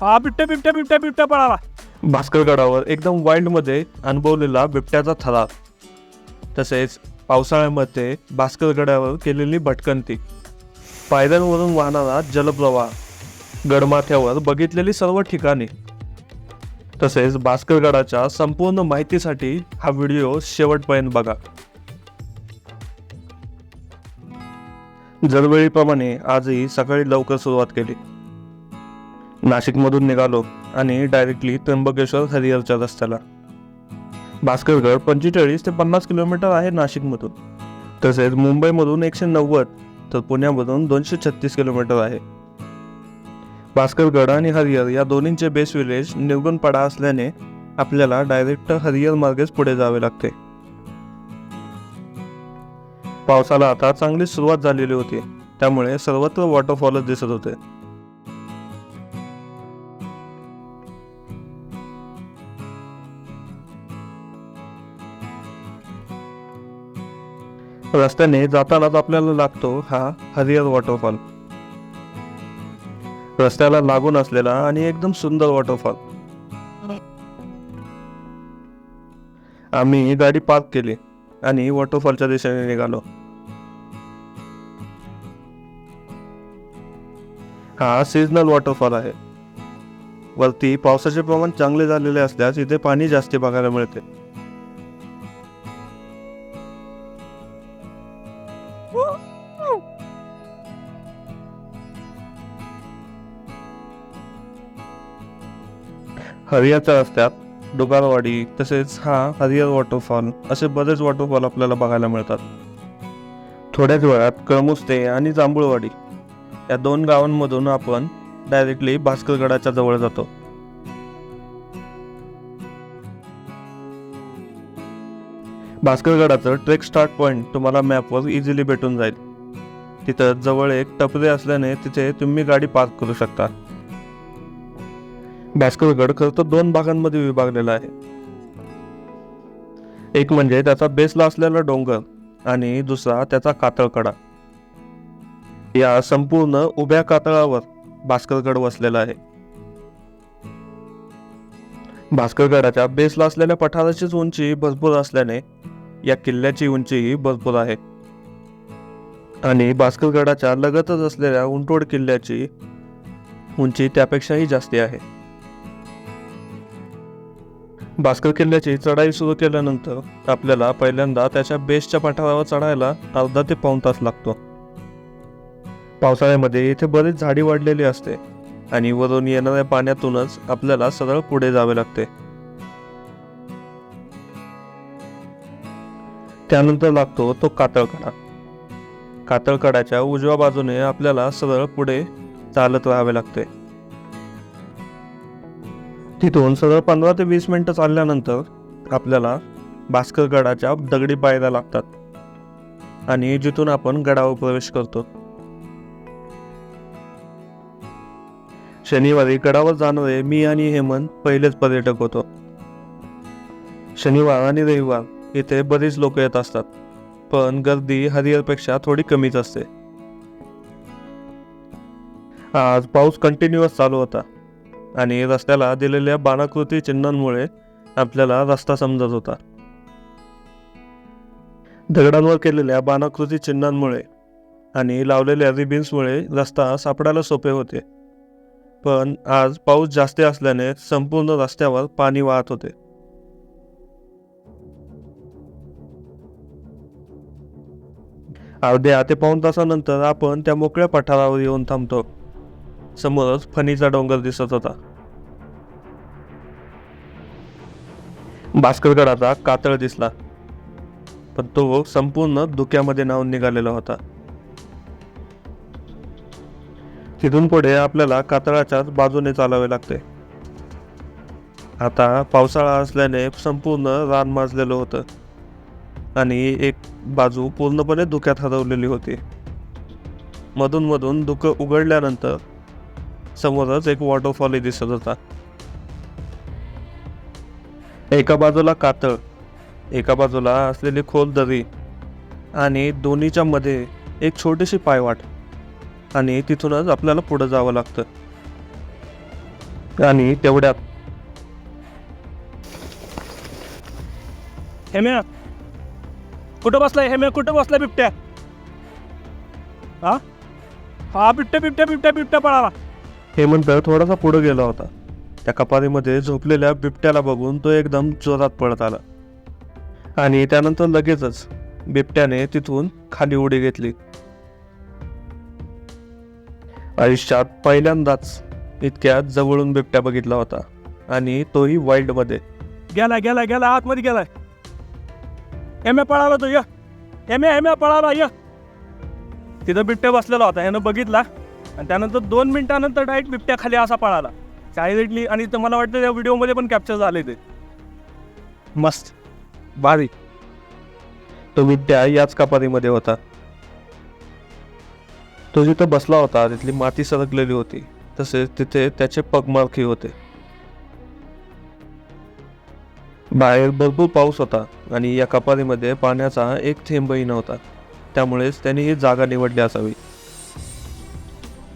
हा बिबट्या बिबट्या बिबट्या बिबट्या पळाला. भास्करगडावर एकदम वाईल्डमध्ये अनुभवलेला बिबट्याचा थरार. तसेच पावसाळ्यामध्ये भास्करगडावर केलेली भटकंती. पायऱ्यांवरून वाहणारा जलप्रवाह गडमाथ्यावर बघितलेली सर्व ठिकाणे. तसेच भास्करगडाच्या संपूर्ण माहितीसाठी हा व्हिडिओ शेवटपर्यंत बघा. दरवेळीप्रमाणे आजही सकाळी लवकर सुरुवात केली. नाशिकमधून निघालो आणि डायरेक्टली त्र्यंबकेश्वर हरिहरच्या रस्त्याला. भास्करगड पंचेचाळीस ते पन्नास किलोमीटर आहे नाशिकमधून. तसेच मुंबईमधून एकशे नव्वद तर पुण्यामधून दोनशे छत्तीस किलोमीटर आहे. भास्करगड आणि हरिहर या दोन्हींचे बेस विलेज निर्गुणपाडा असल्याने आपल्याला डायरेक्ट हरिहर मार्गेच पुढे जावे लागते. पावसाला आता चांगली सुरुवात झालेली होती. त्यामुळे सर्वत्र वॉटरफॉलच दिसत होते. रस्त्याने जातानाच आपल्याला लागतो हा हरिहर वॉटरफॉल रस्त्याला लागून असलेला आणि एकदम सुंदर वॉटरफॉल आम्ही गाडी पार्क केली आणि वॉटरफॉलच्या दिशेने निघालो. हा सीझनल वॉटरफॉल आहे. वरती पावसाचे प्रमाण चांगले झालेले असल्यास इथे पाणी जास्त बघायला मिळते. हरियाच्या रस्त्यात डोगारवाडी तसेच हा हरियर वॉटरफॉल असे बरेच वॉटरफॉल आपल्याला बघायला मिळतात. थोड्याच वेळात कळमुस्ते आणि जांभूळवाडी या दोन गावांमधून आपण डायरेक्टली भास्करगडाच्या जवळ जातो. भास्करगडाचं ट्रेक स्टार्ट पॉईंट तुम्हाला मॅपवर इझिली भेटून जाईल. तिथं जवळ एक टपरे असल्याने तिथे तुम्ही गाडी पार्क करू शकता. भास्करगड खरं तर दोन भागांमध्ये विभागलेला आहे. एक म्हणजे त्याचा बेसला असलेला डोंगर आणि दुसरा त्याचा कातळकडा. या संपूर्ण उभ्या कातळावर भास्करगड वसलेला आहे. भास्करगडाच्या बेसला असलेल्या पठाराचीच उंची भरपूर असल्याने या किल्ल्याची उंचीही भरपूर आहे. आणि भास्करगडाच्या लगतच असलेल्या उंटोड किल्ल्याची उंची त्यापेक्षाही जास्ती आहे. भास्कर किल्ल्याची चढाई सुरू केल्यानंतर आपल्याला पहिल्यांदा त्याच्या बेसच्या पठारावर चढायला अर्धा ते पाऊण तास लागतो. पावसाळ्यामध्ये इथे बरीच झाडी वाढलेली असते आणि वरून येणाऱ्या पाण्यातूनच आपल्याला सरळ पुढे जावे लागते. त्यानंतर लागतो तो कातळकडा. कातळकडाच्या उजव्या बाजूने आपल्याला सरळ पुढे चालत राहावे लागते. तिथून सरळ पंधरा ते वीस मिनटं चालल्यानंतर आपल्याला भास्करगडाच्या दगडी पायऱ्या लागतात आणि जिथून आपण गडावर प्रवेश करतो. शनिवारी गडावर जाणारे मी आणि हेमंत पहिलेच पर्यटक होतो. शनिवार आणि रविवार इथे बरीच लोक येत असतात पण गर्दी हरिहरपेक्षा थोडी कमीच असते. आज पाऊस कंटिन्युअस चालू होता. आणि रस्त्याला दिलेल्या बाणाकृती चिन्हांमुळे आपल्याला रस्ता समजत होता. दगडांवर केलेल्या बाणाकृती चिन्हांमुळे आणि लावलेल्या रिबिन्समुळे रस्ता सापडायला सोपे होते. पण आज पाऊस जास्त असल्याने संपूर्ण रस्त्यावर पाणी वाहत होते. अर्ध्या ते पाऊण तासानंतर आपण त्या मोकळ्या पठारावर येऊन थांबतो. समोरच फणीचा डोंगर दिसत होता. भास्करगडाचा कातळ दिसला. पण तो संपूर्ण धुक्यामध्ये नावून निघालेला होता. तिथून पुढे आपल्याला कातळाच्याच बाजूने चालावे लागते. आता पावसाळा असल्याने संपूर्ण रान माजलेलं होतं. आणि एक बाजू पूर्णपणे धुक्यात हरवलेली होती. मधून मधून धुकं उघडल्यानंतर समोरच एक वॉटरफॉल दिसत होता. एका बाजूला कातळ एका बाजूला असलेली खोल दरी आणि दोन्हीच्या मध्ये एक छोटीशी पायवाट आणि तिथूनच आपल्याला पुढे जावं लागतं. आणि तेवढ्यात हेम्या कुठं बसलाय? हेम्या कुठं बसलाय बिबट्या? हा? हा बिबट्या बिबट्या बिबट्या बिबट्या पळाला. हेमंत थोडासा पुढे गेला होता. त्या कपारीमध्ये झोपलेल्या बिबट्याला बघून तो एकदम जोरात पळत आला. आणि त्यानंतर लगेचच बिबट्याने तिथून खाली उडी घेतली. आयुष्यात पहिल्यांदाच इतक्या जवळून बिबट्या बघितला होता. आणि तोही वाईल्डमध्ये गेला गेला गेला आतमध्ये गेलाय. हेम्या पळाला तो एम ए एम ए पळाला य. तिथं बिबट्या बसलेला होता. यानं बघितला. आणि त्यानंतर दोन मिनिटानंतर डायरेक्ट बिबट्या खाली असा पळाला. डायरेक्टली आणि तर मला वाटतं त्या व्हिडिओमध्ये पण कॅप्चर झाले ते. मस्त. भारी. तो बिबट्या याच कपारीमध्ये होता. तो जिथं बसला होता तिथली माती सरकलेली होती. तसेच तिथे त्याचे पगमार्की होते. बाहेर भरपूर पाऊस होता आणि या कपारीमध्ये पाण्याचा एक थेंबही नव्हता. त्यामुळेच त्यांनी ही जागा निवडली असावी.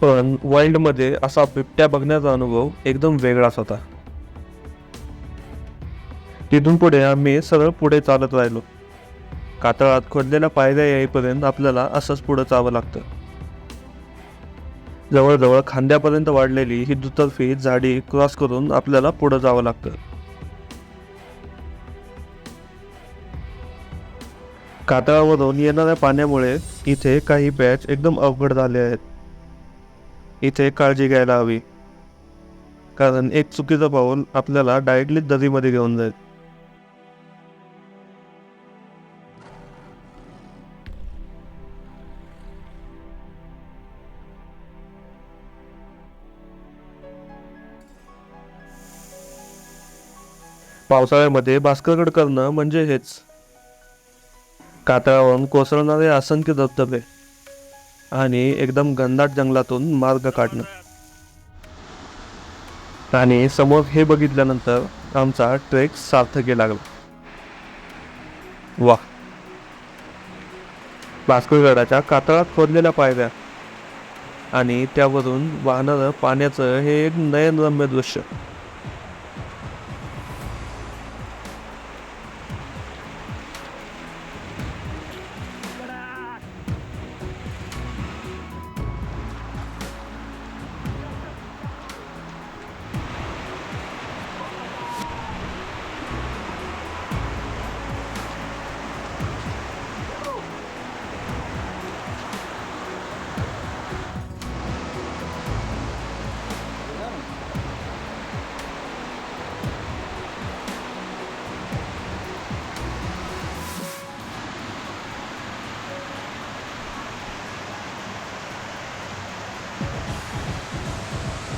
पण वर्ल्डमध्ये असा बिबट्या बघण्याचा अनुभव एकदम वेगळाच होता. तिथून पुढे आम्ही सरळ पुढे चालत राहिलो. कातळात खोदलेल्या पायऱ्या येईपर्यंत आपल्याला असंच पुढं जावं लागतं. जवळजवळ खांद्यापर्यंत वाढलेली ही दुतर्फी झाडी क्रॉस करून आपल्याला पुढं जावं लागतं. कातळावरून येणाऱ्या पाण्यामुळे इथे काही बॅच एकदम अवघड झाले आहेत. इथे काळजी घ्यायला हवी. कारण एक चुकीचं पाऊल आपल्याला डायरेक्टली दरीमध्ये घेऊन जाईल. पावसाळ्यामध्ये भास्करगड करणं म्हणजे हेच. कातळावरून कोसळणारे असंख्य धबधबे. आणि एकदम घनदाट जंगलातून मार्ग काढणं. आणि समोर हे बघितल्यानंतर आमचा ट्रेक सार्थकी लागला. वा भास्करगडाच्या कातळात खोदलेल्या पायऱ्या आणि त्यावरून वाहणारं पाण्याचं हे एक नयनरम्य दृश्य.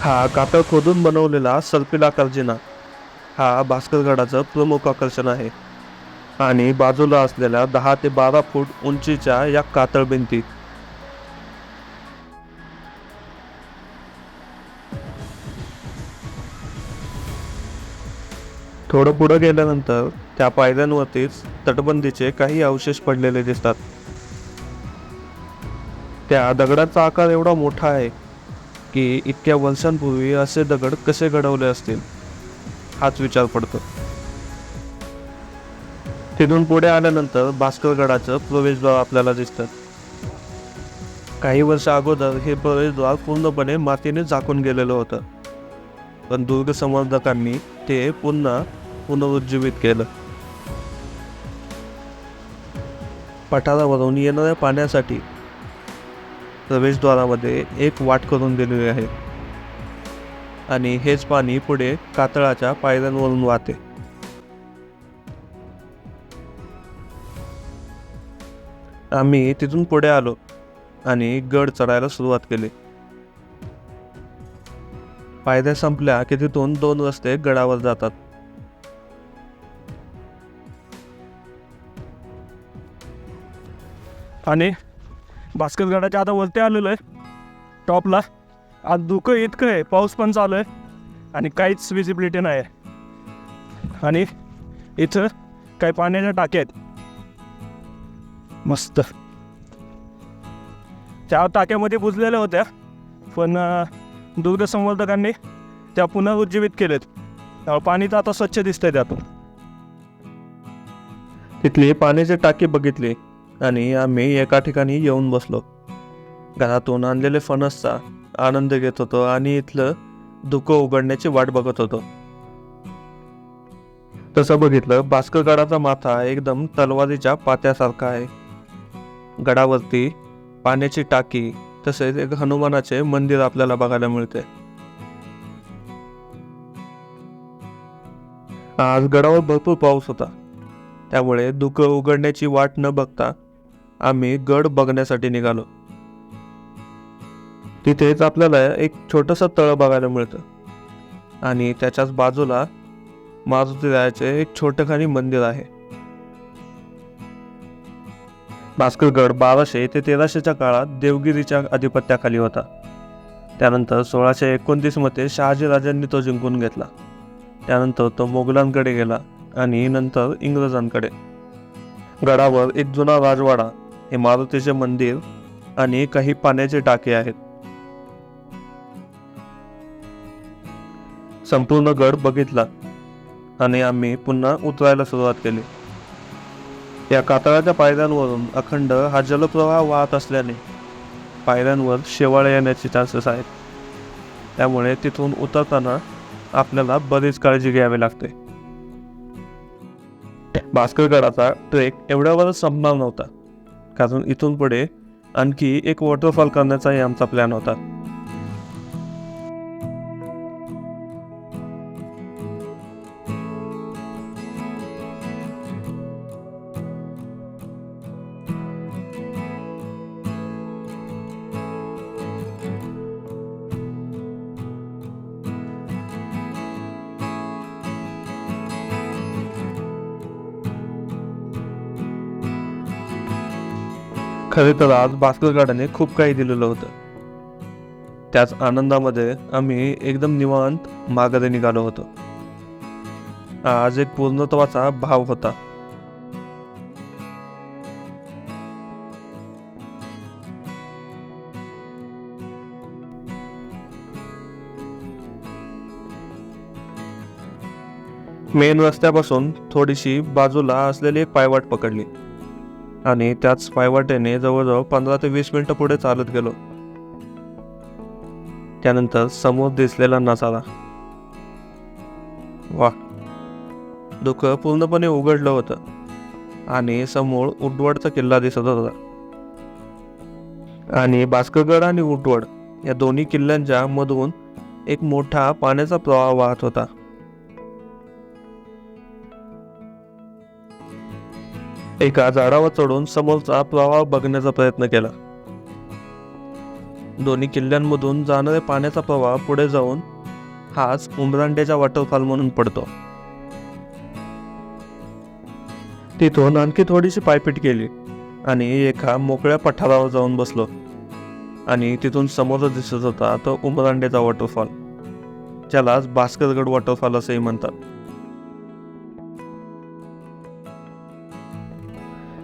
हा कातळ खोदून बनवलेला सर्पिलाकार जिना हा भास्करगडाचं प्रमुख आकर्षण आहे. आणि बाजूला असलेल्या दहा ते बारा फूट उंचीच्या या कातळ भिंती थोडं पुढं गेल्यानंतर त्या पायऱ्यांवरतीच तटबंदीचे काही अवशेष पडलेले दिसतात. त्या दगडाचा आकार एवढा मोठा आहे की इतक्या वर्षांपूर्वी असे दगड कसे घडवले असतील हाच विचार पडतो. तिथून पुढे आल्यानंतर भास्करगडाचं प्रवेशद्वार आपल्याला दिसतं. काही वर्ष अगोदर हे प्रवेशद्वार पूर्णपणे मातीने झाकून गेलेलं होतं. पण दुर्ग संवर्धकांनी ते पुन्हा पुनरुज्जीवित केलं. पठारावरून येणाऱ्या पाण्यासाठी प्रवेशद्वारामध्ये एक वाट करून दिलेली आहे. आणि हेच पाणी पुढे कातळाच्या पायऱ्यांवरून वाहते. आम्ही तिथून पुढे आलो आणि गड चढायला सुरुवात केली. पायऱ्या संपल्या की तिथून दोन रस्ते गडावर जातात. आणि भास्करगडाच्या आता वरती आलेलो आहे. टॉपला आज धुकं इतकं आहे. पाऊस पण चालू आहे. आणि काहीच विजिबिलिटी नाही आहे आणि इथं काही पाण्याच्या टाक्या आहेत. मस्त. त्या टाक्यामध्ये बुजलेल्या होत्या. पण दुग्धसंवर्धकांनी संवर्धकांनी त्या पुनरुज्जीवित केलेत. त्यामुळे पाणी तर आता स्वच्छ दिसतंय त्यातून. तिथली पाण्याचे टाकी बघितली. आणि आम्ही एका ठिकाणी येऊन बसलो. घरातून आणलेले फणसचा आनंद घेत होतो आणि इथलं धुकं उघडण्याची वाट बघत होतो. तसं बघितलं भास्करगडाचा माथा एकदम तलवारीच्या पात्यासारखा आहे. गडावरती पाण्याची टाकी तसेच एक हनुमानाचे मंदिर आपल्याला बघायला मिळते. आज गडावर भरपूर पाऊस होता. त्यामुळे धुकं उघडण्याची वाट न बघता आम्ही गड बघण्यासाठी निघालो. तिथेच आपल्याला एक छोटंसं तळ बघायला मिळतं. आणि त्याच्याच बाजूला मारुतीरायाचे एक छोटखानी मंदिर आहे. भास्करगड बाराशे ते तेराशेच्या काळात देवगिरीच्या अधिपत्याखाली होता. त्यानंतर सोळाशे एकोणतीसमध्ये शहाजीराजांनी तो जिंकून घेतला. त्यानंतर तो मोगलांकडे गेला आणि नंतर इंग्रजांकडे. गडावर एक जुना राजवाडा हे मारुतीचे मंदिर आणि काही पाण्याचे टाके आहेत. संपूर्ण गड बघितला आणि आम्ही पुन्हा उतरायला सुरुवात केली. या कातळाच्या पायऱ्यांवरून अखंड हा जलप्रवाह वाहत असल्याने पायऱ्यांवर शेवाळे येण्याचे चान्सेस आहेत. त्यामुळे तिथून उतरताना आपल्याला बरीच काळजी घ्यावी लागते. भास्करगडाचा ट्रेक एवढ्यावरच संपणार नव्हता. कारण इथून पुढे आणखी एक वॉटरफॉल करण्याचाही आमचा प्लॅन होता. खरे तर आज भास्करगडाने खूप काही दिलेलं होतं. त्याच आनंदामध्ये आम्ही एकदम निवांत माघारी निघालो होतो. आज एक पूर्णत्वाचा भाव होता. मेन रस्त्यापासून थोडीशी बाजूला असलेली एक पायवाट पकडली. आणि त्याच पायवाटेने जवळजवळ पंधरा ते वीस मिनिटं पुढे चालत गेलो. त्यानंतर समोर दिसलेला नजारा. वा दुःख पूर्णपणे उघडलं होतं आणि समोर उटवडचा किल्ला दिसत होता. आणि भास्करगड आणि उटवड या दोन्ही किल्ल्यांच्या मधून एक मोठा पाण्याचा प्रवाह वाहत होता. एका झाडावर चढून समोरचा प्रवाह बघण्याचा प्रयत्न केला. दोन्ही किल्ल्यांमधून जाणाऱ्या पाण्याचा प्रवाह पुढे जाऊन हाच उमरांड्याचा वॉटरफॉल म्हणून पडतो. तिथून आणखी थोडीशी पायपीट केली आणि एका मोकळ्या पठारावर जाऊन बसलो. आणि तिथून समोर दिसत होता तो उमरांड्याचा वॉटरफॉल. ज्यालाच भास्करगड वॉटरफॉल असंही म्हणतात.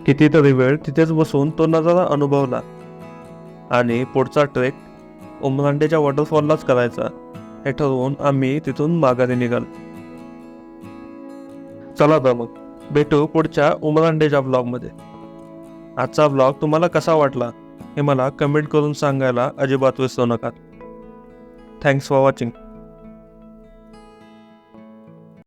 कितीतरी वेळ तिथेच बसून तो नजारा अनुभवला. आणि पुढचा ट्रेक उमरांडेच्या वॉटरफॉललाच करायचा. हे ठरवून आम्ही तिथून माघारी निघालो. चला तर मग भेटू पुढच्या उमरांडेच्या ब्लॉगमध्ये आजचा ब्लॉग तुम्हाला कसा वाटला हे मला कमेंट करून सांगायला अजिबात विसरू नका. Thanks for watching